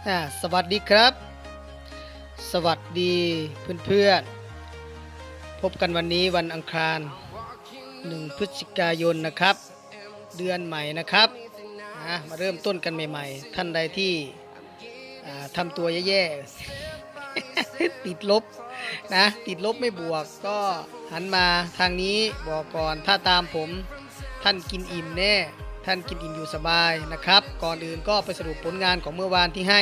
สวัสดีครับ สวัสดีเพื่อนๆ พบกันวันนี้วันอังคาร 1 พฤศจิกายนนะครับ เดือนใหม่นะครับอะมาเริ่มต้นกันใหม่ๆ ท่านใดที่ทำตัวแย่ๆ ติดลบนะติดลบไม่บวกก็หันมาทางนี้บอกก่อนถ้าตามผมท่านกินอิ่มแน่ ท่านกินอิ่มอยู่สบายนะครับ ก่อนอื่นก็ไปสรุปผลงานของเมื่อวานที่ให้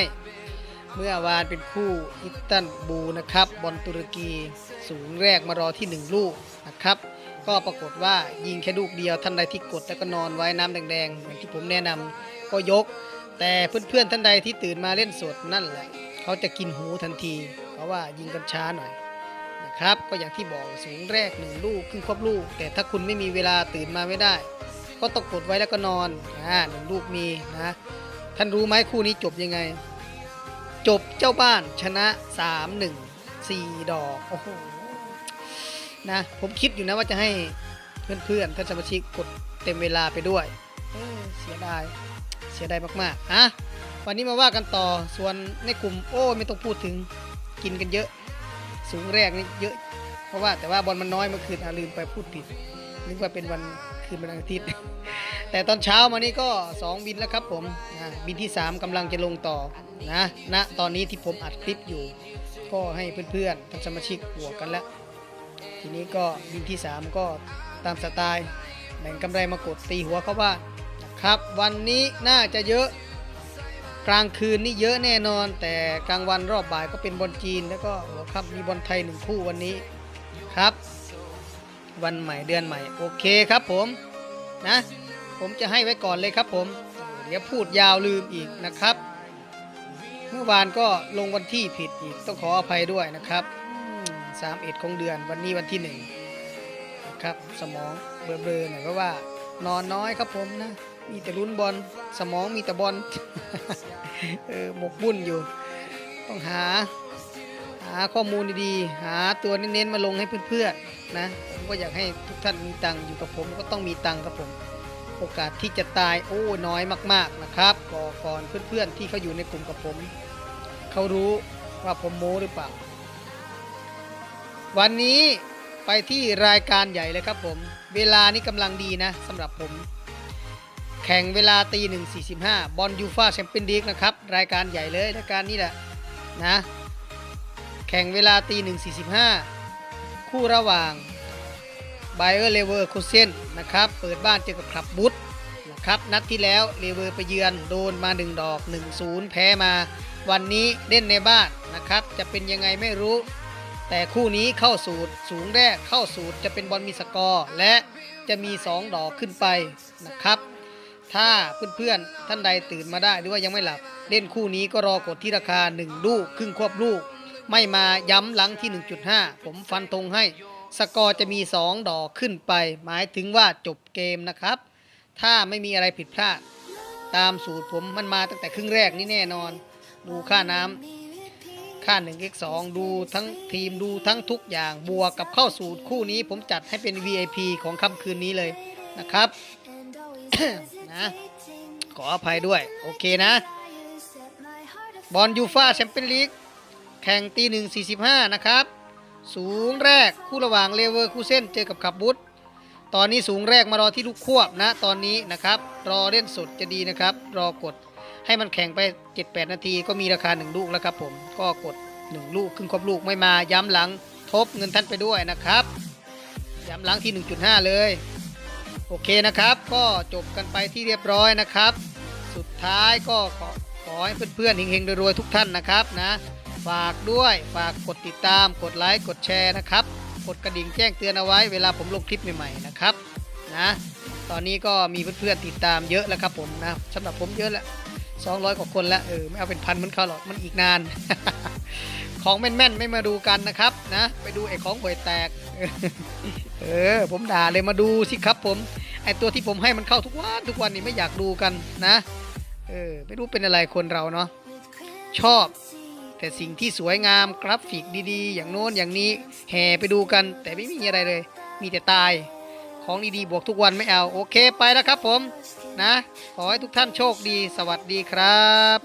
เมื่อวานเป็นคู่อิตตันบูนะครับบอลตุรกีสูงแรกมารอที่ 1 ลูกนะครับ ก็ปรากฏว่ายิงแค่ลูกเดียวท่านใดที่กดแล้วก็นอนไว้น้ำแดงๆเหมือนที่ผมแนะนำก็ยก แต่เพื่อนๆท่านใดที่ตื่นมาเล่นสดนั่นแหละ เขาจะกินหูทันที เพราะว่ายิงกันช้าหน่อยนะครับ ก็อย่างที่บอกสูงแรกหนึ่งลูกครึ่งครบลูก แต่ถ้าคุณไม่มีเวลาตื่นมาไม่ได้ ก็ต้องกดไว้แล้วก็นอนอ่าหนึ่งลูกมีนะท่านรู้ไหมคู่นี้จบยังไง จบเจ้าบ้านชนะ 3 1 4 ดอกโอ้โหนะผมคิดอยู่นะว่าจะให้เพื่อนๆท่านสมาชิกกดเต็มเวลาไปด้วยเสียดายเสียดายมากๆอะวันนี้มาว่ากันต่อส่วนในกลุ่มโอ้ไม่ต้องพูดถึงกินกันเยอะ สูงแรกนี่เยอะ เพราะว่าแต่ว่าบอลมันน้อยเมื่อคืนอะลืมไปพูดผิด นึกว่าเป็นวันคืนวันอาทิตย์ แต่ตอนเช้ามานี่ก็ 2 บินแล้วครับผมบินที่ 3กำลังจะลงต่อนะณตอนนี้ที่ผมอัดคลิปอยู่ ก็ให้เพื่อนๆท่านสมาชิกบวกกันแล้ว ทีนี้ก็บินที่ 3 ก็ตามสไตล์แบ่งกำไรมากดตีหัวเขาบ้านนะครับ วันนี้น่าจะเยอะกลางคืนนี่เยอะแน่นอน แต่กลางวันรอบบ่ายก็เป็นบอลจีน แล้วก็หัวค่ำมีบอลไทยหนึ่งคู่วันนี้ครับ วันใหม่เดือนใหม่ โอเคครับผมนะ ผมจะให้ไว้ก่อนเลยครับผม เดี๋ยวพูดยาวลืมอีกนะครับ เมื่อวานก็ลงวันที่ผิดอีกต้องขออภัยด้วยนะครับสามเอ็ดของเดือนวันนี้วันที่หนึ่งนะครับสมองเบลอๆหน่อยเพราะว่านอนน้อยครับผมนะมีแต่ลุ้นบอลสมองมีแต่บอลเออหมกบุ่นอยู่ ต้องหา หาข้อมูลดีๆ หาตัวเน้นๆมาลงให้เพื่อนๆนะผมก็อยากให้ทุกท่านมีตังค์อยู่กับผมก็ต้องมีตังค์ครับผม โอกาสที่จะตายโอ้น้อยมากๆนะครับก่อก่อนเพื่อนๆที่เขาอยู่ในกลุ่มกับผมเขารู้ว่าผมโม้หรือเปล่า วันนี้ไปที่รายการใหญ่เลยครับผม เวลานี้กำลังดีนะสำหรับผม แข่งเวลาตีหนึ่งสี่สิบห้าบอลยูฟาแชมเปี้ยนลีกนะครับ รายการใหญ่เลยรายการนี้แหละนะ แข่งเวลาตีหนึ่งสี่สิบห้าคู่ระหว่างไบเออร์เลเวอร์คูเซนนะครับ เปิดบ้านเจอกับคลับบุตนะครับ นัดที่แล้วเลเวอร์ไปเยือนโดนมา 1 ดอก 1-0 แพ้มา วันนี้เล่นในบ้านนะครับ จะเป็นยังไงไม่รู้ แต่คู่นี้เข้าสูตรสูงแรกเข้าสูตรจะเป็นบอลมีสกอร์ และจะมี 2 ดอกขึ้นไปนะครับ ถ้าเพื่อนๆท่านใดตื่นมาได้หรือว่ายังไม่หลับ เล่นคู่นี้ก็รอกดที่ราคา 1 ลูกครึ่งควบลูก ไม่มาย้ำหลังที่ 1.5 ผมฟันธงให้ สกอร์จะมี 2 ดอกขึ้นไป หมายถึงว่าจบเกมนะครับ ถ้าไม่มีอะไรผิดพลาด ตามสูตรผมมันมาตั้งแต่ครึ่งแรกนี่แน่นอน ดูค่าน้ำค่า 1x2 ดูทั้งทีมดูทั้งทุกอย่างบวกกับเข้าสูตรคู่นี้ผมจัดให้เป็น VIP ของค่ำคืนนี้เลยนะครับ นะขออภัยด้วย โอเคนะ บอลยูฟาแชมเปี้ยนลีก ข่งตีหนึ่งสี่สิบห้านะครับ สูงแรกคู่ระหว่างเลเวอร์คู่เซนเจอกับขับบุตรตอนนี้สูงแรกมารอที่ลูกควบนะตอนนี้นะครับ รอเล่นสดจะดีนะครับ รอกดให้มันแข่งไป 7-8 นาทีก็มีราคา 1 ลูกแล้วครับผม ก็กด 1 ลูกครึ่งครบลูกไม่มาย้ำหลังทบเงินท่านไปด้วยนะครับ ย้ำหลังที่ 1.5 เลย โอเคนะครับ ก็จบกันไปที่เรียบร้อยนะครับ สุดท้ายก็ขอขอให้เพื่อนๆเฮงๆรวยๆทุกท่านนะครับนะ ฝากด้วยฝากกดติดตามกดไลค์กดแชร์นะครับ กดกระดิ่งแจ้งเตือนเอาไว้เวลาผมลงคลิปใหม่ๆนะครับนะตอนนี้ก็มีเพื่อนๆติดตามเยอะแล้วครับผมนะสำหรับผมเยอะแล้ว200 กว่าคนแล้วเออไม่เอาเป็นพันเหมือนเขาหรอกมันอีกนาน ของแม่นๆไม่มาดูกันนะครับนะไปดูไอ้ของห่วยแตก เออ ผมด่าเลยมาดูสิครับผมไอ้ตัวที่ผมให้มันเข้าทุกวันทุกวันนี่ไม่อยากดูกันนะ เออไม่รู้เป็นอะไรคนเราเนาะชอบ แต่สิ่งที่สวยงามกราฟิกดีๆ อย่างโน้นอย่างนี้แห่ไปดูกัน แต่ไม่มีอะไรเลย มีแต่ตายของดีๆบวกทุกวันไม่เอา โอเคไปแล้วครับผมนะ ขอให้ทุกท่านโชคดี สวัสดีครับ